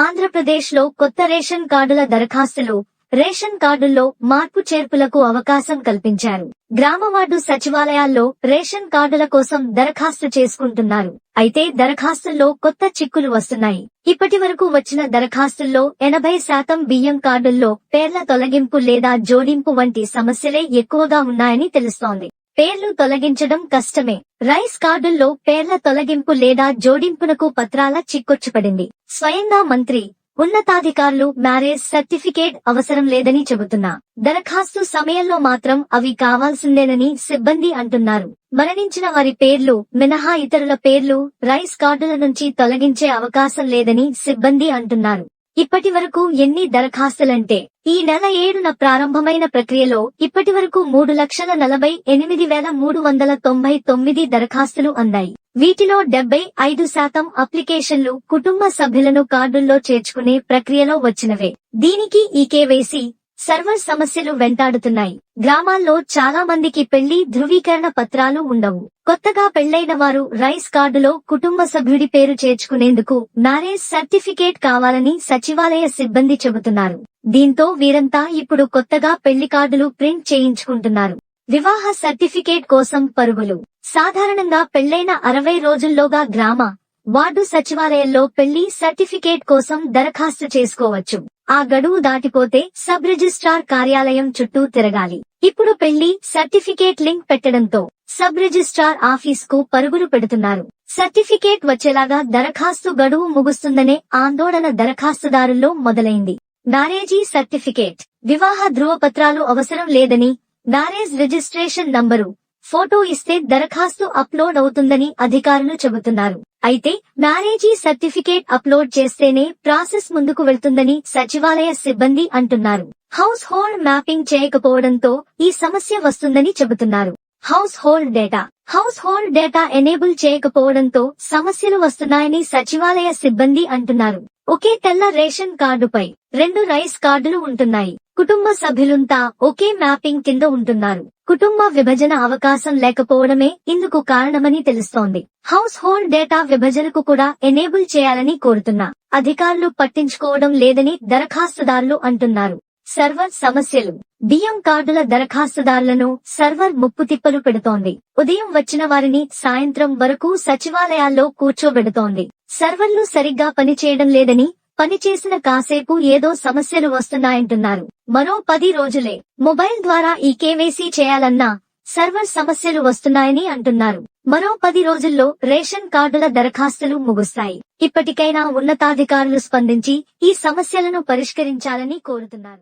ఆంధ్రప్రదేశ్లో కొత్త రేషన్ కార్డుల దరఖాస్తులు రేషన్ కార్డుల్లో మార్పు చేర్పులకు అవకాశం కల్పించారు. గ్రామ వార్డు సచివాలయాల్లో రేషన్ కార్డుల కోసం దరఖాస్తు చేసుకుంటున్నారు. అయితే దరఖాస్తుల్లో కొత్త చిక్కులు వస్తున్నాయి. ఇప్పటి వరకు వచ్చిన దరఖాస్తుల్లో ఎనభై శాతం బియ్యం కార్డుల్లో పేర్ల తొలగింపు లేదా జోడింపు వంటి సమస్యలే ఎక్కువగా ఉన్నాయని తెలుస్తోంది. పేర్లు తొలగించడం కష్టమే. రైస్ కార్డుల్లో పేర్ల తొలగింపు లేదా జోడింపునకు పత్రాల చిక్కొచ్చుపడింది. స్వయంగా మంత్రి ఉన్నతాధికారులు మ్యారేజ్ సర్టిఫికేట్ అవసరం లేదని చెబుతున్నా. దరఖాస్తు సమయంలో మాత్రం అవి కావాల్సిందేనని సిబ్బంది అంటున్నారు. మరణించిన వారి పేర్లు మినహా ఇతరుల పేర్లు రైస్ కార్డుల నుంచి తొలగించే అవకాశం లేదని సిబ్బంది అంటున్నారు. ఇప్పటి వరకు ఎన్ని దరఖాస్తులంటే ఈ నెల ఏడున ప్రారంభమైన ప్రక్రియలో ఇప్పటి వరకు మూడు లక్షల నలభై ఎనిమిది వేల మూడు వందల తొంభై తొమ్మిది దరఖాస్తులు అందాయి వీటిలో డెబ్బై ఐదు శాతం అప్లికేషన్లు కుటుంబ సభ్యులను కార్డుల్లో చేర్చుకునే ప్రక్రియలో వచ్చినవే. దీనికి ఈ కేవైసీ సర్వర్ సమస్యలు వెంటాడుతున్నాయి. గ్రామాల్లో చాలా మందికి పెళ్ళి ధృవీకరణ పత్రాలు ఉండవు. కొత్తగా పెళ్ళైన వారు రైస్ కార్డులో కుటుంబ సభ్యుడి పేరు చేర్చుకునేందుకు మ్యారేజ్ సర్టిఫికేట్ కావాలని సచివాలయ సిబ్బంది చెబుతున్నారు. దీంతో వీరంతా ఇప్పుడు కొత్తగా పెళ్ళి కార్డులు ప్రింట్ చేయించుకుంటున్నారు. వివాహ సర్టిఫికేట్ కోసం పరుగులు. సాధారణంగా పెళ్ళైన అరవై రోజుల్లోగా గ్రామ వార్డు సచివాలయంలో పెళ్ళి సర్టిఫికేట్ కోసం దరఖాస్తు చేసుకోవచ్చు. ఆ గడువు దాటిపోతే సబ్ రిజిస్ట్రార్ కార్యాలయం చుట్టూ తిరగాలి. ఇప్పుడు పెళ్ళి సర్టిఫికేట్ లింక్ పెట్టడంతో సబ్ రిజిస్ట్రార్ ఆఫీస్కు పరుగులు పెడుతున్నారు. సర్టిఫికేట్ వచ్చేలాగా దరఖాస్తు గడువు ముగుస్తుందనే ఆందోళన దరఖాస్తుదారుల్లో మొదలైంది. Marriage certificate. వివాహ ధృవపత్రాలు అవసరం లేదని మ్యారేజ్ రిజిస్ట్రేషన్ నంబరు ఫోటో ఇస్తే దరఖాస్తు అప్లోడ్ అవుతుందని అధికారులు చెబుతున్నారు. అయితే మ్యారేజీ సర్టిఫికేట్ అప్లోడ్ చేస్తేనే ప్రాసెస్ ముందుకు వెళ్తుందని సచివాలయ సిబ్బంది అంటున్నారు. హౌస్ హోల్డ్ మ్యాపింగ్ చేయకపోవడంతో ఈ సమస్య వస్తుందని చెబుతున్నారు. Household data. Household data enable చేయకపోవడంతో సమస్యలు వస్తున్నాయని సచివాలయ సిబ్బంది అంటున్నారు. ఒకే తెల్ల రేషన్ కార్డుపై రెండు రైస్ కార్డులు ఉంటున్నాయి. కుటుంబ సభ్యులంతా ఒకే మ్యాపింగ్ కింద ఉంటున్నారు. కుటుంబ విభజన అవకాశం లేకపోవడమే ఇందుకు కారణమని తెలుస్తోంది. హౌస్ హోల్డ్ డేటా విభజనకు కూడా ఎనేబుల్ చేయాలని కోరుతున్నా. అధికారులు పట్టించుకోవడం లేదని దరఖాస్తుదారులు అంటున్నారు. సర్వర్ సమస్యలు. బియ్యం కార్డుల దరఖాస్తుదారులను సర్వర్ ముప్పు తిప్పలు పెడుతోంది. ఉదయం వచ్చిన వారిని సాయంత్రం వరకు సచివాలయాల్లో కూర్చోబెడుతోంది. సర్వర్లు సరిగ్గా పనిచేయడం లేదని పనిచేసిన కాసేపు ఏదో సమస్యలు వస్తున్నాయంటున్నారు. మరో పది రోజులే. మొబైల్ ద్వారా ఈ కేవైసీ చేయాలన్నా సర్వర్ సమస్యలు వస్తున్నాయని అంటున్నారు. మరో పది రోజుల్లో రేషన్ కార్డుల దరఖాస్తులు ముగుస్తాయి. ఇప్పటికైనా ఉన్నతాధికారులు స్పందించి ఈ సమస్యలను పరిష్కరించాలని కోరుతున్నారు.